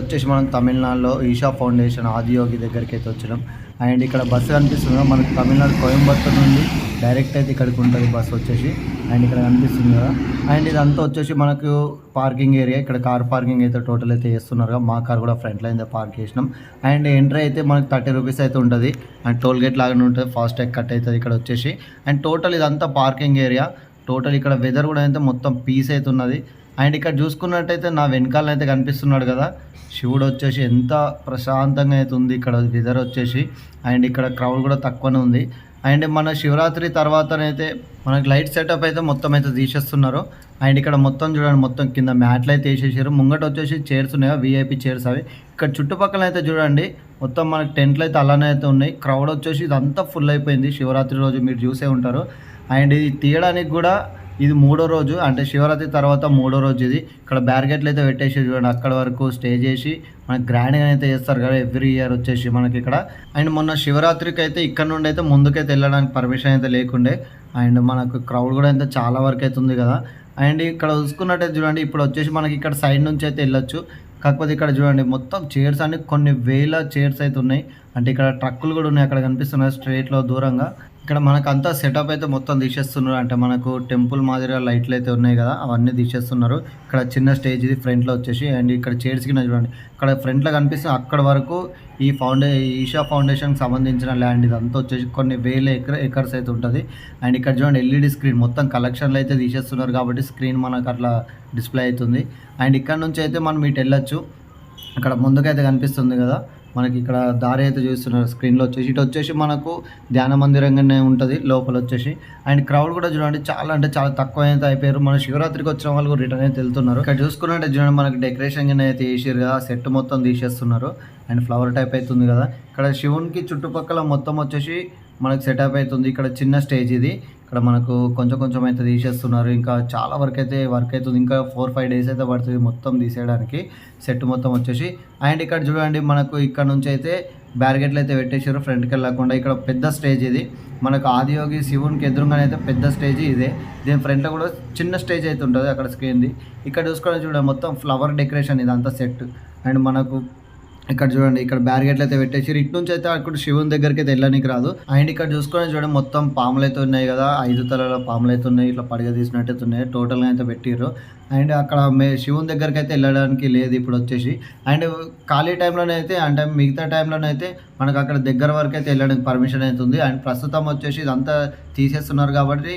వచ్చేసి మనం తమిళనాడులో ఈషా ఫౌండేషన్ ఆదియోగి దగ్గరికి అయితే వచ్చినాం. అండ్ ఇక్కడ బస్సు కనిపిస్తుంది కదా, మనకు తమిళనాడు కోయంబత్తూర్ నుండి డైరెక్ట్ అయితే ఇక్కడికి ఉంటుంది బస్సు వచ్చేసి. అండ్ ఇక్కడ కనిపిస్తుంది కదా. అండ్ ఇదంతా వచ్చేసి మనకు పార్కింగ్ ఏరియా ఇక్కడ కార్ పార్కింగ్ అయితే టోటల్ అయితే చేస్తున్నారు కదా, మా కార్ కూడా ఫ్రంట్ అయితే పార్క్ చేసినాం. అండ్ ఎంట్రీ అయితే మనకు థర్టీ రూపీస్ అయితే ఉంటుంది. అండ్ టోల్ గేట్ లాగానే ఉంటుంది ఫాస్ట్ ట్యాగ్ కట్ అవుతుంది ఇక్కడ వచ్చేసి. అండ్ టోటల్ ఇదంతా పార్కింగ్ ఏరియా. టోటల్ ఇక్కడ వెదర్ కూడా అయితే మొత్తం పీస్ అయితే ఉన్నది. అండ్ ఇక్కడ చూసుకున్నట్టయితే నా వెనకాల అయితే కనిపిస్తున్నాడు కదా. శివుడు వచ్చేసి ఎంత ప్రశాంతంగా అయితే ఉంది ఇక్కడ వెదర్ వచ్చేసి. అండ్ ఇక్కడ క్రౌడ్ కూడా తక్కువనే ఉంది. అండ్ మన శివరాత్రి తర్వాతనైతే మనకి లైట్ సెటప్ అయితే మొత్తం అయితే తీసేస్తున్నారు. అండ్ ఇక్కడ మొత్తం చూడండి మొత్తం కింద మ్యాట్లు అయితే వేసేసారు. ముంగట వచ్చేసి చైర్స్ ఉన్నాయి? వీఐపీ చైర్స్ అవి. ఇక్కడ చుట్టుపక్కల అయితే చూడండి మొత్తం మనకి టెంట్లు అయితే అలానే అయితే ఉన్నాయి. క్రౌడ్ వచ్చేసి ఇదంతా ఫుల్ అయిపోయింది. శివరాత్రి రోజు మీరు చూసే ఉంటారు. అండ్ ఇది తీయడానికి కూడా ఇది మూడో రోజు అంటే శివరాత్రి తర్వాత మూడో రోజు ఇది. ఇక్కడ బ్యారికేట్లు అయితే పెట్టేసి చూడండి అక్కడ వరకు స్టే చేసి మనకి గ్రాండ్గా అయితే చేస్తారు కదా ఎవ్రీ ఇయర్ వచ్చేసి మనకి ఇక్కడ. అండ్ మొన్న శివరాత్రికి అయితే ఇక్కడ నుండి అయితే ముందుకైతే వెళ్ళడానికి పర్మిషన్ అయితే లేకుండే. అండ్ మనకు క్రౌడ్ కూడా అయితే చాలా వరకు అయితే ఉంది కదా. అండ్ ఇక్కడ చూసుకున్నట్టయితే చూడండి ఇప్పుడు వచ్చేసి మనకి ఇక్కడ సైడ్ నుంచి అయితే వెళ్ళొచ్చు. కాకపోతే ఇక్కడ చూడండి మొత్తం చైర్స్ అన్ని కొన్ని వేల చైర్స్ అయితే ఉన్నాయి. అంటే ఇక్కడ ట్రక్కులు కూడా ఉన్నాయి. అక్కడ కనిపిస్తున్నాయి స్ట్రైట్లో దూరంగా. ఇక్కడ మనకు అంతా సెటప్ అయితే మొత్తం తీసేస్తున్నారు. అంటే మనకు టెంపుల్ మాదిరిగా లైట్లు అయితే ఉన్నాయి కదా అవన్నీ తీసేస్తున్నారు. ఇక్కడ చిన్న స్టేజ్ ఇది ఫ్రంట్లో వచ్చేసి. అండ్ ఇక్కడ చైర్స్ కింద చూడండి. ఇక్కడ ఫ్రంట్లో కనిపిస్తుంది అక్కడ వరకు ఈ ఫౌండే ఈషా ఫౌండేషన్కి సంబంధించిన ల్యాండ్ ఇదంతా వచ్చేసి కొన్ని వేల ఎకర్ ఎకర్స్ అయితే ఉంటుంది. అండ్ ఇక్కడ చూడండి ఎల్ఈడి స్క్రీన్ మొత్తం కలెక్షన్లు అయితే తీసేస్తున్నారు కాబట్టి స్క్రీన్ మనకు అట్లా డిస్ప్లే అవుతుంది. అండ్ ఇక్కడ నుంచి అయితే మనం ఇటు వెళ్ళొచ్చు. అక్కడ ముందుకైతే కనిపిస్తుంది కదా. మనకి ఇక్కడ దారి అయితే చూస్తున్నారు స్క్రీన్లో వచ్చేసి. ఇటు వచ్చేసి మనకు ధ్యాన మందిరంగానే ఉంటుంది లోపల వచ్చేసి. అండ్ క్రౌడ్ కూడా చూడండి చాలా అంటే చాలా తక్కువ అయితే అయిపోయారు. మన శివరాత్రికి వచ్చిన వాళ్ళు కూడా రిటర్న్ అయితే వెళ్తున్నారు. ఇక్కడ చూసుకున్నట్టే చూడండి మనకి డెకరేషన్ కింద అయితే వేసారు కదా సెట్ మొత్తం తీసేస్తున్నారు. అండ్ ఫ్లవర్ టైప్ అవుతుంది కదా. ఇక్కడ శివునికి చుట్టుపక్కల మొత్తం వచ్చేసి మనకు సెటప్ అవుతుంది ఇక్కడ చిన్న స్టేజ్ ఇది. ఇక్కడ మనకు కొంచెం కొంచెం అయితే తీసేస్తున్నారు. ఇంకా చాలా వరకు అయితే వర్క్ అవుతుంది. ఇంకా ఫోర్ ఫైవ్ డేస్ అయితే పడుతుంది మొత్తం తీసేయడానికి. సెట్ మొత్తం వచ్చేసి. అండ్ ఇక్కడ చూడండి మనకు ఇక్కడ నుంచి అయితే బ్యారిగేట్లు అయితే పెట్టేశారు. ఫ్రంట్కి వెళ్ళకుండా ఇక్కడ పెద్ద స్టేజ్ ఇది. మనకు ఆదియోగి శివునికి ఎదురుగానే అయితే పెద్ద స్టేజ్ ఇదే. దీని ఫ్రంట్లో కూడా చిన్న స్టేజ్ అయితే ఉంటుంది అక్కడ స్క్రీన్ది ఇక్కడ చూసుకొని చూడండి మొత్తం ఫ్లవర్ డెకరేషన్ ఇదంతా సెట్ అండ్ మనకు ఇక్కడ చూడండి ఇక్కడ బ్యారిగేట్లు అయితే పెట్టేసి ఇటు నుంచి అయితే అక్కడ శివుని దగ్గరికి అయితే వెళ్ళడానికి రాదు. అండ్ ఇక్కడ చూసుకొని చూడండి మొత్తం పాములు అయితే ఉన్నాయి కదా. ఐదు తలలో పాములు అయితే ఉన్నాయి. ఇట్లా పడగ తీసినట్టు ఉన్నాయి. టోటల్గా అయితే పెట్టిర్రు. అండ్ అక్కడ మే శివుని దగ్గరికి అయితే వెళ్ళడానికి లేదు. ఇప్పుడు వచ్చేసి అండ్ ఖాళీ టైంలోనైతే అంటే మిగతా టైంలోనైతే మనకు అక్కడ దగ్గర వరకు అయితే వెళ్ళడానికి పర్మిషన్ అవుతుంది అండ్ ప్రస్తుతం వచ్చేసి ఇదంతా తీసేస్తున్నారు కాబట్టి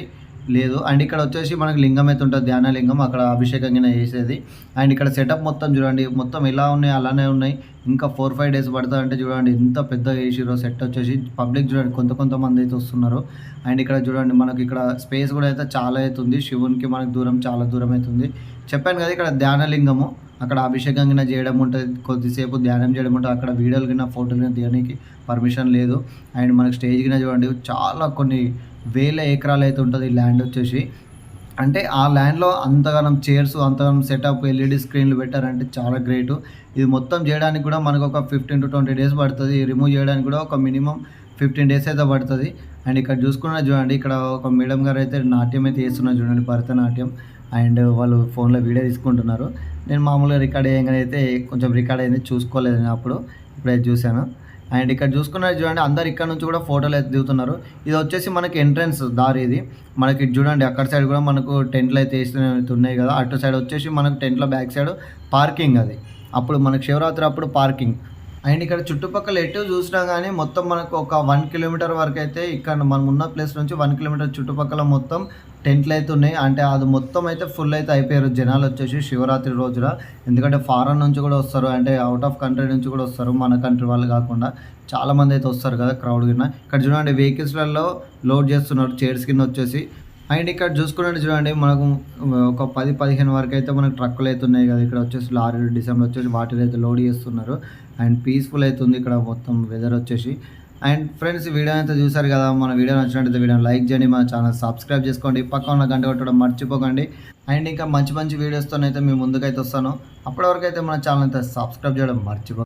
లేదు. అండ్ ఇక్కడ వచ్చేసి మనకి లింగం అయితే ఉంటుంది. ధ్యాన లింగం అక్కడ అభిషేకం కింద చేసేది. అండ్ ఇక్కడ సెటప్ మొత్తం చూడండి. మొత్తం ఎలా ఉన్నాయి? అలానే ఉన్నాయి. ఇంకా ఫోర్ ఫైవ్ డేస్ పడుతుంది అంటే చూడండి. ఎంత పెద్ద వేసిరో సెట్ వచ్చేసి. పబ్లిక్ చూడండి. కొంత కొంతమంది అయితే వస్తున్నారు. అండ్ ఇక్కడ చూడండి. మనకి ఇక్కడ స్పేస్ కూడా అయితే చాలా అవుతుంది శివునికి మనకి దూరం చాలా దూరం అవుతుంది చెప్పాను కదా ఇక్కడ ధ్యానలింగము అక్కడ అభిషేకం కింద చేయడం ఉంటుంది. కొద్దిసేపు ధ్యానం చేయడం ఉంటుంది. అక్కడ వీడియోలు కింద ఫోటోలు కింద తీయడానికి పర్మిషన్ లేదు. అండ్ మనకి స్టేజ్ కింద చూడండి. చాలా కొన్ని వేల ఎకరాలు అయితే ఉంటుంది ల్యాండ్ వచ్చేసి. అంటే ఆ ల్యాండ్లో అంతగానం చైర్స్ అంతగానం సెటప్ ఎల్ఈడి స్క్రీన్లు పెట్టారంటే చాలా గ్రేట్ ఇది మొత్తం చేయడానికి కూడా మనకు ఒక ఫిఫ్టీన్ టు ట్వంటీ డేస్ పడుతుంది. రిమూవ్ చేయడానికి కూడా ఒక మినిమం ఫిఫ్టీన్ డేస్ అయితే పడుతుంది. అండ్ ఇక్కడ చూసుకున్నా చూడండి ఇక్కడ ఒక మేడం గారు అయితే నాట్యం అయితే చేస్తున్నారు చూడండి భరతనాట్యం. అండ్ వాళ్ళు ఫోన్లో వీడియో తీసుకుంటున్నారు. నేను మామూలుగా రికార్డ్ చేయగానే అయితే కొంచెం రికార్డ్ అయింది చూసుకోలేదు నేను అప్పుడు. ఇప్పుడైతే చూశాను. అండ్ ఇక్కడ చూసుకున్నారు చూడండి అందరు ఇక్కడ నుంచి కూడా ఫోటోలు అయితే దిగుతున్నారు. ఇది వచ్చేసి మనకి ఎంట్రన్స్ దారి ఇది. మనకి చూడండి అక్కడ సైడ్ కూడా మనకు టెంట్లు అయితే వేస్తున్నాయి ఉన్నాయి కదా. అటు సైడ్ వచ్చేసి మనకు టెంట్లో బ్యాక్ సైడ్ పార్కింగ్ అది. అప్పుడు మనకి శివరాత్రి అప్పుడు పార్కింగ్. అండ్ ఇక్కడ చుట్టుపక్కల ఎటు చూసినా కానీ మొత్తం మనకు ఒక వన్ కిలోమీటర్ వరకు అయితే ఇక్కడ మనం ఉన్న ప్లేస్ నుంచి వన్ కిలోమీటర్ చుట్టుపక్కల మొత్తం టెంట్లు అయితే ఉన్నాయి. అంటే అది మొత్తం అయితే ఫుల్ అయితే అయిపోయారు. జనాలు వచ్చేసి శివరాత్రి రోజున. ఎందుకంటే ఫారెన్ నుంచి కూడా వస్తారు. అంటే అవుట్ ఆఫ్ కంట్రీ నుంచి కూడా వస్తారు. మన కంట్రీ వాళ్ళు కాకుండా చాలా మంది అయితే వస్తారు కదా క్రౌడ్ కింద. ఇక్కడ చూడండి వెహికల్స్లలో లోడ్ చేస్తున్నారు. చైర్స్ కింద వచ్చేసి అండ్ ఇక్కడ చూసుకున్నట్టు చూడండి మనకు ఒక పది పదిహేను వరకు అయితే మనకు ట్రక్కులు అయితే ఉన్నాయి కదా. ఇక్కడ వచ్చేసి లారీ డిసెంబర్ వచ్చేసి వాటిని అయితే లోడ్ చేస్తున్నారు. అండ్ పీస్ఫుల్ అవుతుంది ఇక్కడ మొత్తం వెదర్ వచ్చేసి. అండ్ ఫ్రెండ్స్ ఈ వీడియో అయితే చూసారు కదా మన వీడియో నచ్చినట్టయితే వీడియో లైక్ చేయండి మన ఛానల్ సబ్స్క్రైబ్ చేసుకోండి పక్క ఉన్న గంట కొట్టడం మర్చిపోకండి. అండ్ ఇంకా మంచి మంచి వీడియోస్తో అయితే మీ ముందుకైతే వస్తాను. అప్పటి వరకు అయితే మన ఛానల్ అయితే సబ్స్క్రైబ్ చేయడం మర్చిపో